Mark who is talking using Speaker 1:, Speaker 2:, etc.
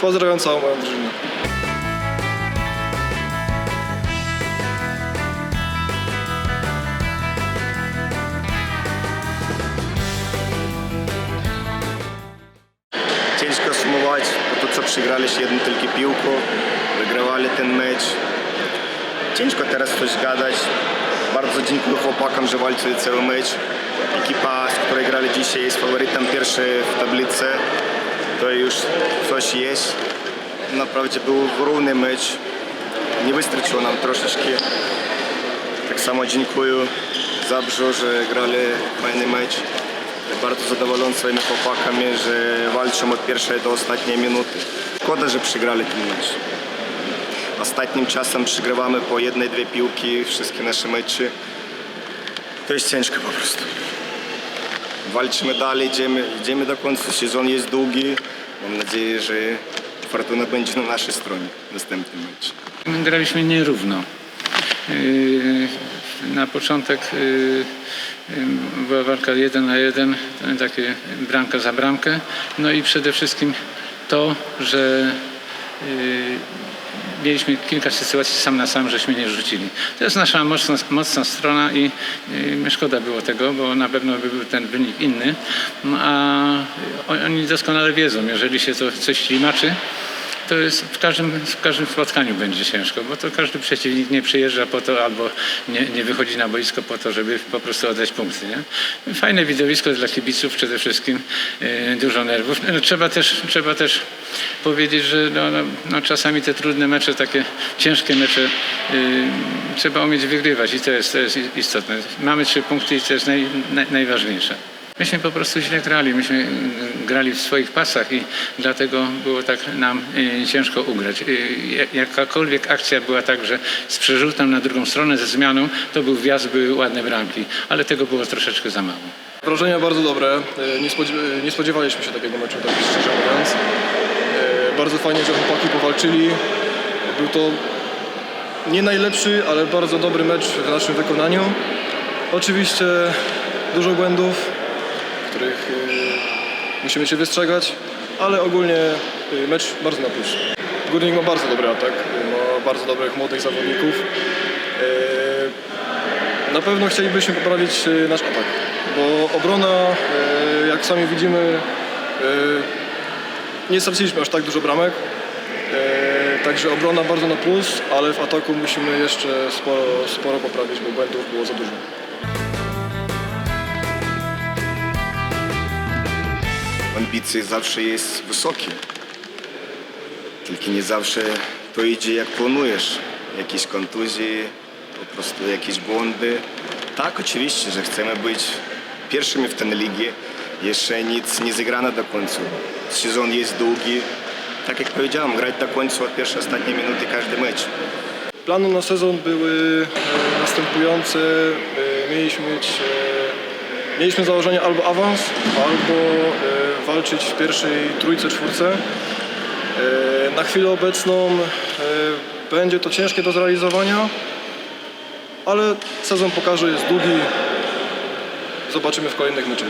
Speaker 1: Pozdrawiam całą moją drużynę.
Speaker 2: Ciężko sumować to, co przegraliśmy jedną tylko piłką, wygrywali ten mecz. Ciężko teraz coś gadać. Bardzo dziękuję chłopakom, że walczyli cały mecz. Ekipa, z której grali dzisiaj jest faworytem pierwszy w tablicy. To już coś jest. Naprawdę był równy mecz. Nie wystarczyło nam troszeczkę. Tak samo dziękuję Zabrzu, że grali fajny mecz. Bardzo zadowolony swoimi chłopakami, że walczą od pierwszej do ostatniej minuty. Szkoda, że przegrali ten mecz. Ostatnim czasem przegrywamy po jednej, dwie piłki wszystkie nasze mecze. To jest ciężko po prostu. Walczymy dalej, idziemy, idziemy do końca. Sezon jest długi. Mam nadzieję, że Fortuna będzie na naszej stronie w następnym meczu.
Speaker 3: Graliśmy nierówno. Yy, Na początek yy, yy, była walka jeden na jeden, takie bramka za bramkę. No i przede wszystkim to, że mieliśmy kilka sytuacji sam na sam, żeśmy nie rzucili. To jest nasza mocna, mocna strona i yy, szkoda było tego, bo na pewno by był ten wynik inny. No, A oni doskonale wiedzą, jeżeli się to coś ślimaczy, to jest w każdym, w każdym spotkaniu będzie ciężko, bo to każdy przeciwnik nie przyjeżdża po to albo nie, nie wychodzi na boisko po to, żeby po prostu oddać punkty. Nie? Fajne widowisko dla kibiców przede wszystkim, yy, dużo nerwów. No, trzeba, też, trzeba też powiedzieć, że no, no, no, czasami te trudne mecze, takie ciężkie mecze yy, trzeba umieć wygrywać i to jest, to jest istotne. Mamy trzy punkty i to jest naj, naj, najważniejsze. Myśmy po prostu źle grali, myśmy mm, grali w swoich pasach i dlatego było tak nam y, ciężko ugrać. Y, jak- Jakakolwiek akcja była tak, że z przerzutem na drugą stronę, ze zmianą, to był wjazd, były ładne bramki, ale tego było troszeczkę za mało.
Speaker 1: Wrażenia bardzo dobre. Nie spodziewaliśmy się takiego meczu, tak szczerze mówiąc. Bardzo fajnie, że chłopaki powalczyli. Był to nie najlepszy, ale bardzo dobry mecz w naszym wykonaniu. Oczywiście dużo błędów, których e, musimy się wystrzegać, ale ogólnie e, mecz bardzo na plus. Górnik ma bardzo dobry atak, ma bardzo dobrych młodych zawodników. E, na pewno chcielibyśmy poprawić nasz atak, bo obrona, jak sami widzimy, nie straciliśmy aż tak dużo bramek. E, Także obrona bardzo na plus, ale w ataku musimy jeszcze sporo, sporo poprawić, bo błędów było za dużo.
Speaker 2: Ambicje zawsze jest wysokie. Tylko nie zawsze to idzie jak planujesz. Jakieś kontuzje, po prostu jakieś błędy. Tak, oczywiście, że chcemy być pierwszymi w tej ligi. Jeszcze nic nie zagrano do końca. Sezon jest długi. Tak jak powiedziałem, grać do końca od pierwszej, ostatniej minuty każdy mecz.
Speaker 1: Plany na sezon były e, następujące. E, Mieliśmy mieć, e, mieliśmy założenie albo awans, albo walczyć w pierwszej trójce, czwórce. Na chwilę obecną będzie to ciężkie do zrealizowania, ale sezon pokaże, jest długi. Zobaczymy w kolejnych meczach.